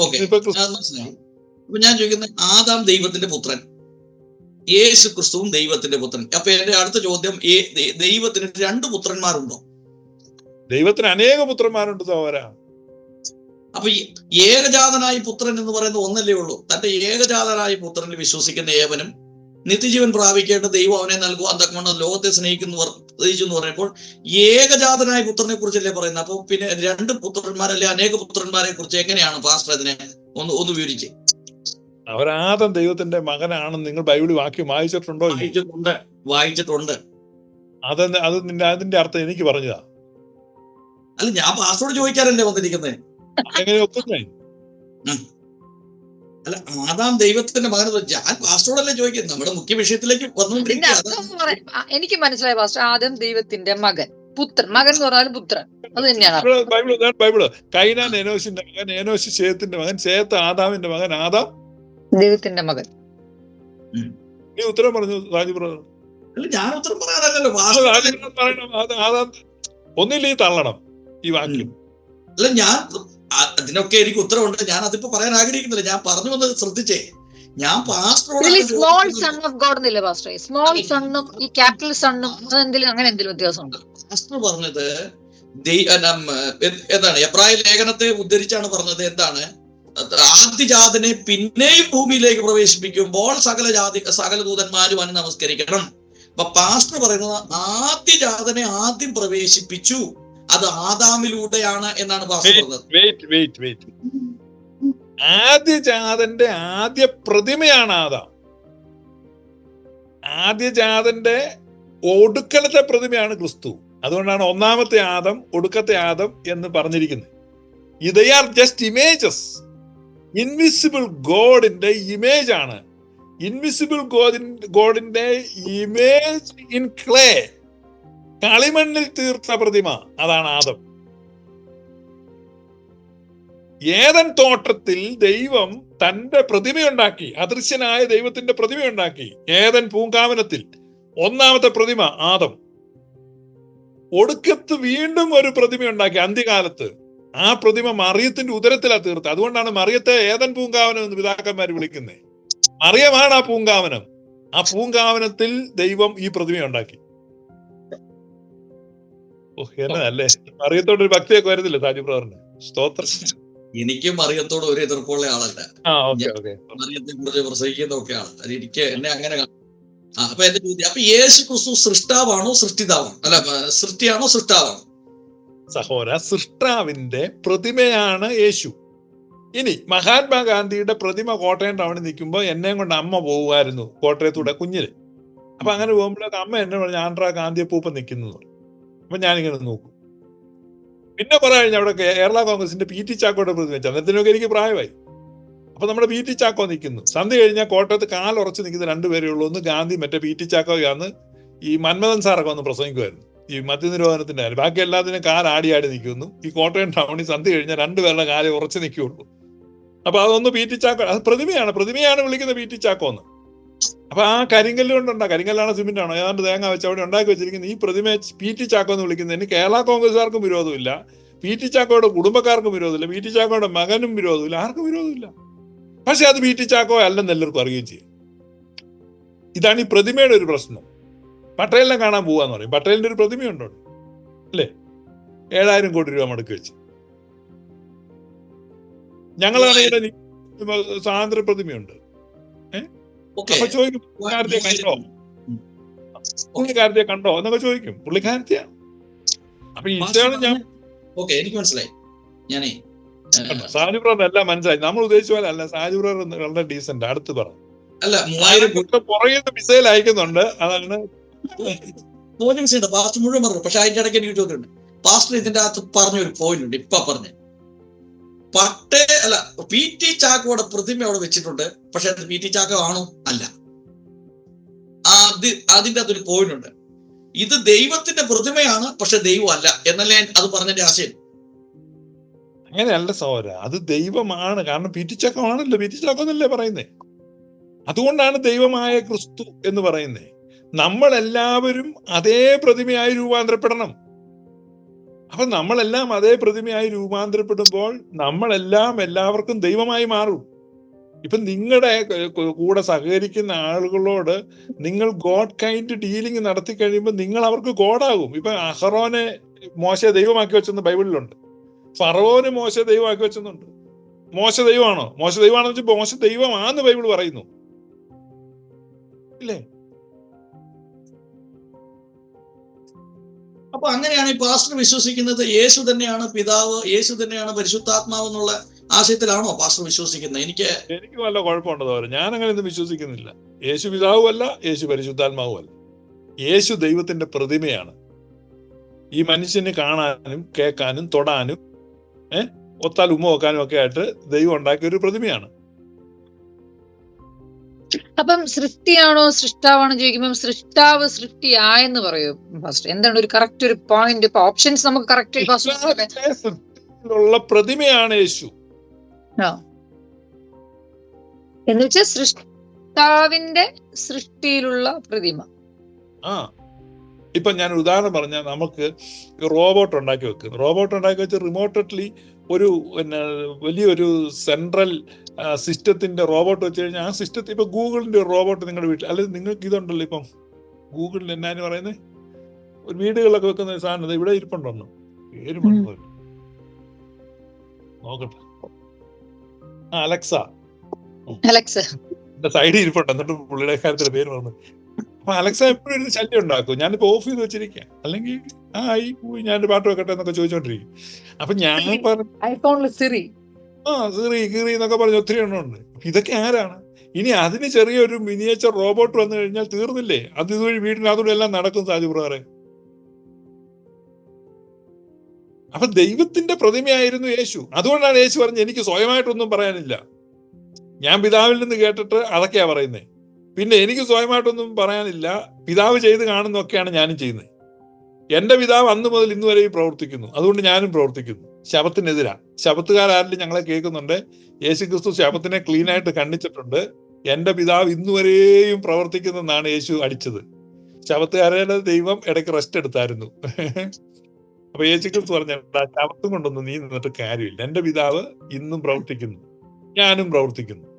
Okay. അപ്പൊ ഞാൻ ചോദിക്കുന്നത് ആദാം ദൈവത്തിന്റെ പുത്രൻ. യേശു ക്രിസ്തുവും ദൈവത്തിന്റെ പുത്രൻ. അപ്പൊ എന്റെ അടുത്ത ചോദ്യം ദൈവത്തിന് രണ്ട് പുത്രന്മാരുണ്ടോ? ദൈവത്തിന് അനേക പുത്രന്മാരുണ്ട് സഹോദര. അപ്പൊ ഈ ഏകജാതനായ പുത്രൻ എന്ന് പറയുന്നത് ഒന്നല്ലേ ഉള്ളൂ? തന്റെ ഏകജാതനായ പുത്രനിൽ വിശ്വസിക്കുന്ന ഏവനും നിത്യജീവൻ പ്രാപിക്കേണ്ട ദൈവം അവനെ നൽകുക അന്തക്കമണ്ണ ലോകത്തെ സ്നേഹിക്കുന്നവർ പ്രത്യേകിച്ചു എന്ന് പറയുമ്പോൾ ഏകജാതനായ പുത്രനെ കുറിച്ചല്ലേ പറയുന്നത്? അപ്പൊ പിന്നെ രണ്ട് പുത്രന്മാരല്ലേ അനേക പുത്രന്മാരെ കുറിച്ച് എങ്ങനെയാണ് പാസ്റ്റർ അതിനെ ഒന്ന് ഒന്ന് വിവരിച്ച്? അവരാദം ദൈവത്തിന്റെ മകനാണെന്ന് നിങ്ങൾ ബൈബിൾ വാക്യം വായിച്ചിട്ടുണ്ടോ വായിച്ചിട്ടുണ്ട് വായിച്ചിട്ടുണ്ട്. അത് അത് നിന്റെ അതിന്റെ അർത്ഥം എനിക്ക് പറഞ്ഞതാ. അല്ല ഞാൻ പാസ്റ്ററോട് ചോദിക്കാറല്ലേ വന്നിരിക്കുന്നത് എങ്ങനെ ഒക്കുന്നേ? അല്ല ആദാം ദൈവത്തിന്റെ മകൻ ഞാൻ പാസ്റ്ററോടല്ലേ ചോദിക്കുന്നത് നമ്മുടെ മുഖ്യ വിഷയത്തിലേക്ക് ആ, എനിക്ക് മനസ്സിലായി പാസ്റ്റർ ആദ്യം ദൈവത്തിന്റെ മകൻ പുത്രൻ. മകൻ എന്ന് പറഞ്ഞാൽ പുത്രൻ. അത് തന്നെയാണ്. ബൈബിൾ ബൈബിൾ കൈനാൻ എനോശിന്റെ മകൻ എനോശ് ശേത്തിന്റെ മകൻ ശേത്ത് ആദാമിന്റെ മകൻ ആദാം. ദൈവത്തിന്റെ മകൻ. നീ ഉത്തരം പറഞ്ഞു രാജു ബ്രദർ. അല്ല ഞാൻ ഉത്തരം അത് ആദാം ഒന്നില്ലേ തള്ളണം ഈ വാക്യം. അല്ല ഞാൻ അതിനൊക്കെ എനിക്ക് ഉത്തരവുണ്ട്. ഞാൻ അതിപ്പോ പറയാൻ ആഗ്രഹിക്കുന്നില്ല. ഞാൻ പറഞ്ഞു വന്നത് ശ്രദ്ധിച്ചേ. ഞാൻ സ്മോൾ സൺ ഓഫ് ഗോഡ് എന്നില്ലേ പാസ്റ്റർ സ്മോൾ സണ്ണും ഈ ക്യാപിറ്റൽ സണ്ണും അങ്ങനെ എന്തെങ്കിലും വ്യത്യാസമുണ്ട്. പാസ്റ്റർ പറഞ്ഞത് എന്താണ്? എബ്രായ ലേഖനത്തെ ഉദ്ധരിച്ചാണ് പറഞ്ഞത് എന്താണ്? ആദ്യജാതനെ പിന്നെയും ഭൂമിയിലേക്ക് പ്രവേശിപ്പിക്കുമ്പോൾ സകല ജാതി സകല ദൂതന്മാരും അനു നമസ്കരിക്കണം. അപ്പൊ പാസ്റ്റർ പറയുന്നത് ആദ്യജാതനെ ആദ്യം പ്രവേശിപ്പിച്ചു. അത് ആദാമിലൂടെയാണ് എന്നാണ് വെയിറ്റ് വെയിറ്റ് വെയിറ്റ് ആദ്യ ജാതന്റെ ആദ്യ പ്രതിമയാണ് ആദാം. ആദ്യ ജാതന്റെ ഒടുക്കലത്തെ പ്രതിമയാണ് ക്രിസ്തു. അതുകൊണ്ടാണ് ഒന്നാമത്തെ ആദം ഒടുക്കത്തെ ആദം എന്ന് പറഞ്ഞിരിക്കുന്നത്. ഇത് ആർ ജസ്റ്റ് ഇമേജസ് ഇൻവിസിബിൾ ഗോഡിന്റെ ഇമേജ് ആണ്. ഇൻവിസിബിൾ ഗോഡിൻ ഗോഡിന്റെ ഇമേജ് ഇൻ ക്ലേ കളിമണ്ണിൽ തീർത്ത പ്രതിമ. അതാണ് ആദം. ഏതൻ തോട്ടത്തിൽ ദൈവം തന്റെ പ്രതിമയുണ്ടാക്കി. അദൃശ്യനായ ദൈവത്തിന്റെ പ്രതിമയുണ്ടാക്കി. ഏതൻ പൂങ്കാവനത്തിൽ. ഒന്നാമത്തെ പ്രതിമ ആദം. ഒടുക്കത്ത് വീണ്ടും ഒരു പ്രതിമയുണ്ടാക്കി അന്ത്യകാലത്ത്. ആ പ്രതിമ മറിയത്തിന്റെ ഉദരത്തിലാ തീർത്ത് അതുകൊണ്ടാണ് മറിയത്തെ ഏതൻ പൂങ്കാവനം എന്ന് പിതാക്കന്മാർ വിളിക്കുന്നത് മറിയമാണ് ആ പൂങ്കാവനം. ആ പൂങ്കാവനത്തിൽ ദൈവം ഈ പ്രതിമയുണ്ടാക്കി. ഓ എന്നല്ലേ മറിയത്തോട് ഒരു ഭക്തിയൊക്കെ വരുന്നില്ല സാജു ബ്രദറിന് സ്തോത്രം. എനിക്കും മറിയത്തോട് ഒരു എതിർപ്പുള്ള ആളല്ല. മറിയത്തെ കുറിച്ച് പ്രസംഗിക്കുന്ന ഒക്കെയാണ് അത് എനിക്ക് എന്നെ അങ്ങനെ ആ അപ്പൊ എന്റെ ചോദ്യം അപ്പൊ യേശു ക്രിസ്തു സൃഷ്ടാവാണോ സൃഷ്ടിതാവാണോ? അല്ല സൃഷ്ടിയാണോ സൃഷ്ടാവാണോ? സഹോര സൃഷ്ടാവിന്റെ പ്രതിമയാണ് യേശു. ഇനി മഹാത്മാഗാന്ധിയുടെ പ്രതിമ കോട്ടയം ടൗണിൽ നിൽക്കുമ്പോൾ എന്നെയും കൊണ്ട് അമ്മ പോകുമായിരുന്നു കോട്ടയത്തൂടെ കുഞ്ഞിൽ. അപ്പൊ അങ്ങനെ പോകുമ്പോഴൊക്കെ അമ്മ എന്നെ പറഞ്ഞു ആൻഡ്രാ ഗാന്ധിയെ പൂപ്പം നിൽക്കുന്നു. അപ്പൊ ഞാനിങ്ങനെ നോക്കും. പിന്നെ പറയാൻ കഴിഞ്ഞാൽ അവിടെ കേരള കോൺഗ്രസിന്റെ പി ടി ചാക്കോയുടെ വെച്ചാൽ അന്നത്തിനൊക്കെ എനിക്ക് പ്രായമായി. അപ്പൊ നമ്മുടെ പി ടി ചാക്കോ നിൽക്കുന്നു. സന്ധി കഴിഞ്ഞാൽ കോട്ടയത്ത് കാലുറച്ച് നിൽക്കുന്ന രണ്ടുപേരേ ഉള്ളൂ. ഒന്ന് ഗാന്ധി മറ്റേ പി ടി ചാക്കോയാന്ന് ഈ മന്മഥൻ സാറൊക്കെ വന്ന് പ്രസംഗിക്കുമായിരുന്നു. ഈ മദ്യനിരോധനത്തിന്റെ കാര്യം. ബാക്കി എല്ലാത്തിനും കാൽ ആടി ആടി നിൽക്കുന്നു. ഈ കോട്ടയം ടൗണിൽ സന്ധി കഴിഞ്ഞാൽ രണ്ടുപേരുടെ കാലം ഉറച്ചു നിൽക്കുകയുള്ളൂ. അപ്പൊ അതൊന്ന് പി ടി ചാക്കോ അത് പ്രതിമയാണ്. പ്രതിമയാണ് വിളിക്കുന്നത് പി ടി ചാക്കോ എന്ന് അപ്പൊ ആ കരിങ്കല്ല് കൊണ്ടുണ്ടാ. കരിങ്കല്ലാണ് സിമെന്റ് ആണോ? ഏതാണ്ട് തേങ്ങ വെച്ച് അവിടെ ഉണ്ടാക്കി വെച്ചിരിക്കുന്ന. ഈ പ്രതിമയെ പി ടി ചാക്കോ എന്ന് വിളിക്കുന്നതിന് കേരള കോൺഗ്രസ്സുകാർക്കും വിരോധമില്ല. പി ടി ചാക്കോയുടെ കുടുംബക്കാർക്കും വിരോധമില്ല. പി ടി ചാക്കോയുടെ മകനും വിരോധമില്ല. ആർക്കും വിരോധമില്ല. പക്ഷെ അത് പി ടി ചാക്കോ അല്ലെന്ന് എല്ലാവർക്കും അറിയുകയും ചെയ്യും. ഇതാണ് ഈ പ്രതിമയുടെ ഒരു പ്രശ്നം. പട്ടേലിനെ കാണാൻ പോവാന്ന് പറയും. പട്ടേലിന്റെ ഒരു പ്രതിമയുണ്ടോ? അല്ലേ? ഏഴായിരം കോടി രൂപ മടക്കി വെച്ച്. ഞങ്ങളാണെങ്കിൽ സ്വാതന്ത്ര്യ പ്രതിമയുണ്ട്. അപ്പൊ ചോദിക്കും പുള്ളിക്കാരത്തെ കണ്ടോ? പുള്ളിക്കാരത്തെ കണ്ടോ? എന്നൊക്കെ ചോദിക്കും പുള്ളിക്കാരത്തെയാ അപ്പൊ ഇതാണ് ഞാൻ ഓക്കെ എനിക്ക് മനസ്സിലായി. ഞാനേ സാജുബ്രദർ എല്ലാം മനസ്സിലായി. നമ്മൾ ഉദ്ദേശിച്ച പോലെ അല്ല സാജുബ്രദർ വളരെ ഡീസന്റ് അടുത്ത് പറഞ്ഞു അല്ല മൂവായിരം പുറകെ മിസൈൽ അയക്കുന്നുണ്ട്. അതാണ് ചെയ്യണ്ട പാസ്റ്റർ മുഴുവൻ പറഞ്ഞു പക്ഷെ അതിന്റെ ഇടയ്ക്ക് എനിക്ക് ചോദ്യമുണ്ട് പാസ്റ്റർ ഇതിന്റെ അകത്ത് പറഞ്ഞൊരു പോയിന്റ് ഉണ്ട്. ഇപ്പൊ പറഞ്ഞു. പട്ടേ അല്ല പി ടി ചാക്കോടെ പ്രതിമ അവിടെ വെച്ചിട്ടുണ്ട്. പക്ഷെ പി ടി ചാക്കോ ആണോ? അല്ല. അത് അതിന്റെ അതൊരു പോയിന്റ് ഉണ്ട്. ഇത് ദൈവത്തിന്റെ പ്രതിമയാണ് പക്ഷെ അല്ല ഞാൻ അത് പറഞ്ഞതിന്റെ ആശയം? അങ്ങനെയല്ല സഹോദര അത് ദൈവമാണ്. കാരണം പീറ്റിച്ചാക്കമാണല്ലോ പീറ്റിച്ചാക്കം എന്നല്ലേ പറയുന്നേ? അതുകൊണ്ടാണ് ദൈവമായ ക്രിസ്തു എന്ന് പറയുന്നത് നമ്മൾ എല്ലാവരും അതേ പ്രതിമയായി രൂപാന്തരപ്പെടണം. അപ്പൊ നമ്മളെല്ലാം അതേ പ്രതിമയായി രൂപാന്തരപ്പെടുമ്പോൾ നമ്മളെല്ലാം എല്ലാവർക്കും ദൈവമായി മാറും. ഇപ്പൊ നിങ്ങളുടെ കൂടെ സഹകരിക്കുന്ന ആളുകളോട് നിങ്ങൾ ഗോഡ് കൈൻഡ് ഡീലിംഗ് നടത്തി കഴിയുമ്പോൾ നിങ്ങൾ അവർക്ക് ഗോഡാകും ഇപ്പൊ അഹറോനെ മോശ ദൈവമാക്കി വെച്ചെന്ന് ബൈബിളിലുണ്ട്. ഫറവോന് മോശ ദൈവമാക്കി വെച്ചെന്നുണ്ട്. മോശ ദൈവമാണോ? മോശ ദൈവമാണെന്ന് വെച്ചാൽ മോശ ദൈവമാന്ന് ബൈബിൾ പറയുന്നു. ഇല്ലേ? അപ്പൊ അങ്ങനെയാണ് ഈ പാസ്റ്റർ വിശ്വസിക്കുന്നത് യേശു തന്നെയാണ് പിതാവ് യേശു തന്നെയാണ് പരിശുദ്ധാത്മാവ് എന്നുള്ള ആശയത്തിലാണോ പാസ്റ്റർ വിശ്വസിക്കുന്നത്? എനിക്ക് എനിക്ക് വല്ല കുഴപ്പമുണ്ടോ തോന്നുന്നു ഞാൻ അങ്ങനെ ഒന്നും വിശ്വസിക്കുന്നില്ല. യേശു പിതാവുമല്ല യേശു പരിശുദ്ധാത്മാവുമല്ല. യേശു ദൈവത്തിന്റെ പ്രതിമയാണ്. ഈ മനുഷ്യന് കാണാനും കേൾക്കാനും തൊടാനും ഏഹ് ഒത്താൽ ഉമ്മ വെക്കാനും ഒക്കെ ആയിട്ട് ദൈവം ഉണ്ടാക്കിയ ഒരു പ്രതിമയാണ്. അപ്പം സൃഷ്ടിയാണോ സൃഷ്ടാവാണോ ചോദിക്കുമ്പോൾ സൃഷ്ടാവ് സൃഷ്ടിയായെന്ന് പറയൂ ഫസ്റ്റ് എന്താണ് ഒരു കറക്റ്റ് ഒരു പോയിന്റ് ഇപ്പൊ ഓപ്ഷൻസ് നമുക്ക് കറക്റ്റ് പ്രതിമയാണ് യേശു. എന്ന് വെച്ചാൽ സൃഷ്ടാവിന്റെ സൃഷ്ടിയിലുള്ള പ്രതിമ. ആ. ഇപ്പൊ ഞാൻ ഉദാഹരണം പറഞ്ഞാൽ നമുക്ക് റോബോട്ട് ഉണ്ടാക്കി വെക്കുന്നു. റോബോട്ട് ഉണ്ടാക്കി വെച്ച് റിമോട്ടഡ്ലി ഒരു പിന്നെ വലിയൊരു സെൻട്രൽ സിസ്റ്റത്തിന്റെ റോബോട്ട് വെച്ച് കഴിഞ്ഞാൽ ആ സിസ്റ്റത്തിൽ ഇപ്പൊ ഗൂഗിളിന്റെ ഒരു റോബോട്ട് നിങ്ങളുടെ വീട്ടിൽ അല്ലെങ്കിൽ നിങ്ങൾക്ക് ഇതുണ്ടല്ലോ ഇപ്പം ഗൂഗിളിൽ എന്നാന്ന് പറയുന്നത് ഒരു വീടുകളിലൊക്കെ വെക്കുന്ന സാധനം ഇവിടെ ഇരിപ്പുണ്ടോ മറന്നുപോയി. നോക്കട്ടെ. അലക്സ. അലക്സ. സൈഡ് സൈഡിൽ ഇരിപ്പുണ്ട്. എന്നിട്ട് പുള്ളിയുടെ കാര്യത്തിന്റെ പേര് പറഞ്ഞു. അപ്പൊ അലക്സ എപ്പോഴും ഒരു ശല്യം ഉണ്ടാക്കും. ഞാനിപ്പോ ഓഫ് ചെയ്ത് വെച്ചിരിക്കുക അല്ലെങ്കിൽ ആ ഈ പോയി ഞാൻ പാട്ട് വെക്കട്ടെ എന്നൊക്കെ ചോദിച്ചോണ്ടിരിക്കും. അപ്പൊ ഞാൻ പറഞ്ഞു സിറി ആ കീറി കീറി എന്നൊക്കെ പറഞ്ഞ് ഒത്തിരി എണ്ണം ഉണ്ട്. ഇതൊക്കെ ആരാണ്? ഇനി അതിന് ചെറിയൊരു മിനിയേച്ചർ റോബോട്ട് വന്നു കഴിഞ്ഞാൽ തീർന്നില്ലേ? അത് ഇതുവഴി വീടിനകത്തൂടെ എല്ലാം നടക്കും സാജു പ്രകാരം അപ്പൊ ദൈവത്തിന്റെ പ്രതിമയായിരുന്നു യേശു. അതുകൊണ്ടാണ് യേശു പറഞ്ഞത് എനിക്ക് സ്വയമായിട്ടൊന്നും പറയാനില്ല. ഞാൻ പിതാവിൽ നിന്ന് കേട്ടിട്ട് അതൊക്കെയാ പറയുന്നത് പിന്നെ എനിക്ക് സ്വയമായിട്ടൊന്നും പറയാനില്ല. പിതാവ് ചെയ്ത് കാണുന്നൊക്കെയാണ് ഞാനും ചെയ്യുന്നത് എന്റെ പിതാവ് അന്ന് മുതൽ ഇന്ന് വരെയും പ്രവർത്തിക്കുന്നു. അതുകൊണ്ട് ഞാനും പ്രവർത്തിക്കുന്നു. ശബത്തിനെതിരാണ് ശബത്തുകാരും ഞങ്ങളെ കേൾക്കുന്നുണ്ട്. യേശു ക്രിസ്തു ശബത്തിനെ ക്ലീൻ ആയിട്ട് കണ്ണിച്ചിട്ടുണ്ട് എന്റെ പിതാവ് ഇന്നുവരെയും പ്രവർത്തിക്കുന്നെന്നാണ് യേശു അടിച്ചത്. ശബത്തുകാരുടെ ദൈവം ഇടയ്ക്ക് റെസ്റ്റ് എടുത്തായിരുന്നു. അപ്പൊ യേശു ക്രിസ്തു പറഞ്ഞ ശവത്തും കൊണ്ടൊന്നും നീ നിന്നിട്ട് കാര്യമില്ല. എന്റെ പിതാവ് ഇന്നും പ്രവർത്തിക്കുന്നു. ഞാനും പ്രവർത്തിക്കുന്നു.